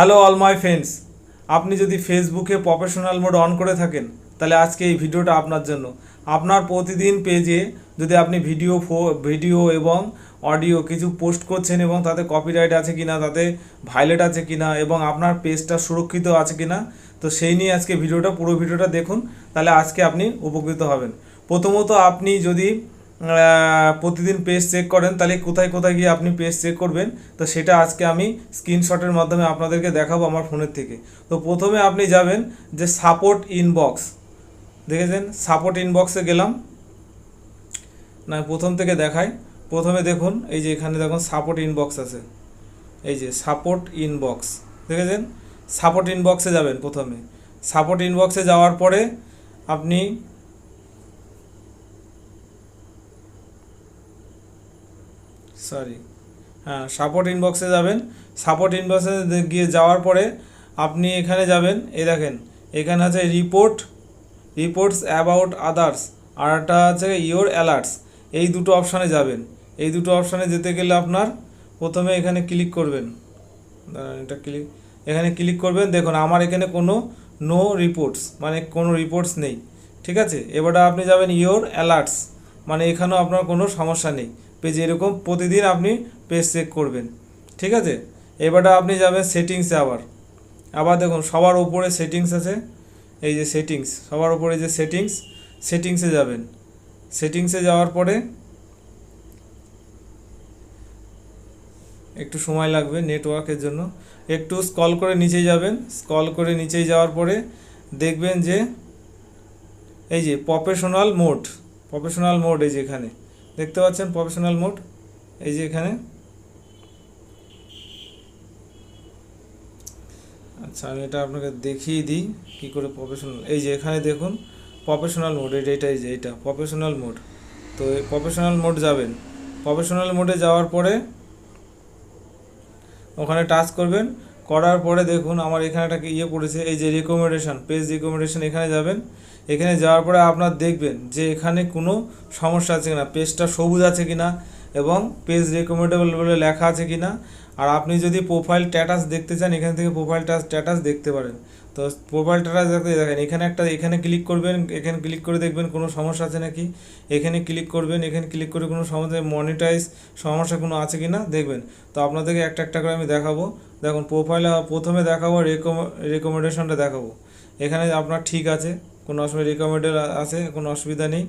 Hello all my friends, আপনি যদি ফেসবুকে প্রফেশনাল মোড অন করে থাকেন, তাহলে আজকে এই ভিডিওটা আপনার জন্য। আপনার প্রতিদিন পেজে যদি আপনি ভিডিও ভিডিও এবং অডিও কিছু পোস্ট করছেন এবং তাতে কপিরাইট আছে কিনা, তাতে ভাইলেট আছে কিনা এবং আপনার পেজটা সুরক্ষিত আছে কিনা, তো সেই নিয়ে আজকে ভিডিওটা, পুরো ভিডিওটা দেখুন, তাহলে আজকে আপনি উপকৃত হবেন। প্রথমত আপনি যদি প্রতিদিন পেজ চেক করেন, তাহলে কোথায় কোথায় গিয়ে আপনি পেজ চেক করবেন? তো সেটা আজকে আমি স্ক্রিনশটের মাধ্যমে আপনাদেরকে দেখাবো আমার ফোনের থেকে। তো প্রথমে আপনি যাবেন যে সাপোর্ট ইনবক্স দেখেছেন? সাপোর্ট ইনবক্সে গেলাম। না, প্রথম থেকে দেখাই। প্রথমে দেখুন, এই যে এখানে দেখুন সাপোর্ট ইনবক্স আছে। এই যে সাপোর্ট ইনবক্স দেখেছেন? সাপোর্ট ইনবক্সে যাবেন প্রথমে। সাপোর্ট ইনবক্সে যাওয়ার পরে আপনি সরি হ্যাঁ সাপোর্ট ইনবক্সে যাবেন। সাপোর্ট ইনবক্সে গিয়ে যাওয়ার পরে আপনি এখানে যাবেন। এই দেখেন, এখানে আছে রিপোর্ট রিপোর্টস অ্যাবাউট আদার্স আর একটা আছে ইওর অ্যালার্টস এই দুটো অপশানে যাবেন। এই দুটো অপশানে যেতে গেলে আপনার প্রথমে এখানে ক্লিক করবেন। এটা ক্লিক এখানে ক্লিক করবেন। দেখুন, আমার এখানে কোনো নো রিপোর্টস মানে কোনো রিপোর্টস নেই। ঠিক আছে? এবারে আপনি যাবেন ইওর অ্যালার্টস মানে এখানেও আপনার কোনো সমস্যা নেই। পেজে এরকম প্রতিদিন আপনি পেজ চেক করবেন। ঠিক আছে? এবারে আপনি যাবেন সেটিংসে আবার। আবার দেখুন, সবার উপরে সেটিংস আছে। এই যে সেটিংস সবার উপরে যে সেটিংস সেটিংসে যাবেন। সেটিংসে যাওয়ার পরে একটু সময় লাগবে নেটওয়ার্কের জন্য। একটু স্কল করে নিচে যাবেন। স্কল করে নিচেই যাওয়ার পরে দেখবেন যে, এই যে প্রফেশনাল মোড প্রফেশনাল মোড এই যে এখানে। দেখতে পাচ্ছেন প্রফেশনাল মোড এই যে এখানে। আচ্ছা আমি এটা আপনাকে দেখিয়ে দিই কী করে প্রফেশনাল এই যে এখানে দেখুন প্রফেশনাল মোড এটা এটা, এই যে এটা প্রফেশনাল মোড তো প্রফেশনাল মোড যাবেন। প্রফেশনাল মোডে যাওয়ার পরে ওখানে টাচ করবেন। করার পরে দেখুন আমার এখানে একটা ইয়ে পড়েছে এই যে রেকমেন্ডেশান পেজ রেকমেন্ডেশান এখানে যাবেন। এখানে যাওয়ার পরে আপনার দেখবেন যে এখানে কোনো সমস্যা আছে কিনা পেজটা সবুজ আছে কিনা এবং পেজ রেকমেন্ডেবল বলে লেখা আছে কিনা। আর আপনি যদি প্রোফাইল স্ট্যাটাস দেখতে চান, এখান থেকে প্রোফাইল স্ট্যাটাস দেখতে পারেন। তো প্রোফাইল স্ট্যাটাস দেখতে দেখেন, এখানে একটা এখানে ক্লিক করবেন, এখানে ক্লিক করে দেখবেন কোনো সমস্যা আছে নাকি? এখানে ক্লিক করবেন, এখানে ক্লিক করে কোনো সমস্যা মনিটাইজ সমস্যা কোনো আছে কি না দেখবেন। তো আপনাদেরকে একটা একটা করে আমি দেখাবো। দেখুন প্রোফাইলে প্রথমে দেখাবো রেকমেন্ডেশনটা দেখাবো। এখানে আপনার ঠিক আছে, কোনো অসুবিধা রেকমেন্ডেড আছে, কোনো অসুবিধা নেই।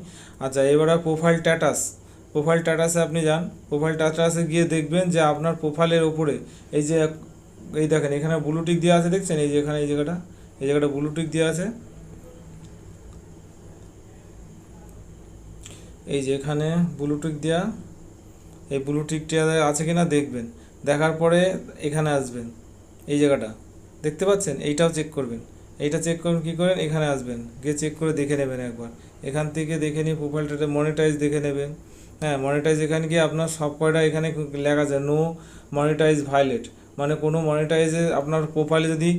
আচ্ছা এবারে প্রোফাইল স্ট্যাটাস প্রোফাইল টাটাসে আপনি যান। প্রোফাইল টাটাসে গিয়ে দেখবেন যে আপনার প্রোফাইলের ওপরে এই যে এই দেখেন, এখানে ব্লুটিক দেওয়া আছে, দেখছেন? এই যে এখানে এই জায়গাটা এই জায়গাটা ব্লুটিক দেওয়া আছে। এই যে এখানে ব্লুটিক দেওয়া এই ব্লুটিকটা আছে কিনা দেখবেন। দেখার পরে এখানে আসবেন, এই জায়গাটা। দেখতে পাচ্ছেন? এইটাও চেক করবেন। এইটা চেক করুন, কী করেন? এখানে আসবেন। গিয়ে চেক করে দেখে নেবেন একবার। এখান থেকে দেখে নিয়ে প্রোফাইলটাতে মনিটাইজ দেখে নেবেন। হ্যাঁ মনিটাইজ এখানে গিয়ে আপনার সব কয়টা এখানে লেখা যায় নো মনিটাইজ ভাইলেট মানে কোনো মনিটাইজে আপনার প্রোফাইলে যদি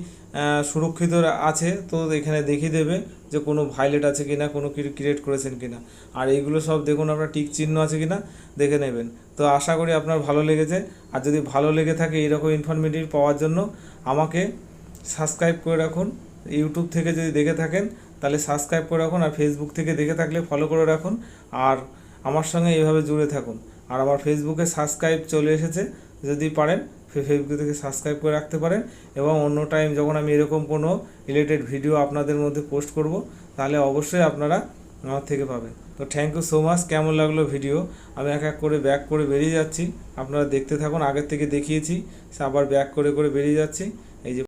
সুরক্ষিত আছে, তো এখানে দেখিয়ে দেবে যে কোনো ভাইলেট আছে কি না কোনো ক্রিয়েট করেছেন কি না আর এইগুলো সব দেখুন আপনার টিক চিহ্ন আছে কি না দেখে নেবেন। তো আশা করি আপনার ভালো লেগেছে। আর যদি ভালো লেগে থাকে এরকম ইনফরমেটিভ পাওয়ার জন্য, আমাকে সাবস্ক্রাইব করে রাখুন। ইউটিউব থেকে যদি দেখে থাকেন, তাহলে সাবস্ক্রাইব করে রাখুন। আর ফেসবুক থেকে দেখে থাকলে ফলো করে রাখুন। আর আমার সঙ্গে এইভাবে জুড়ে থাকুন। আর আমার ফেসবুকে সাবস্ক্রাইব চলে এসেছে, যদি পারেন ফেসবুক থেকে সাবস্ক্রাইব করে রাখতে পারেন এবং অন্য টাইম যখন আমি এরকম কোনো রিলেটেড ভিডিও আপনাদের মধ্যে পোস্ট করব, তাহলে অবশ্যই আপনারা আমার থেকে পাবেন। তো থ্যাংক ইউ সো মাচ কেমন লাগল ভিডিও আমি এক এক করে ব্যাক করে বেরিয়ে যাচ্ছি। আপনারা দেখতে থাকুন, আগের থেকে দেখিয়েছি, আবার ব্যাক করে করে বেরিয়ে যাচ্ছি। এই যে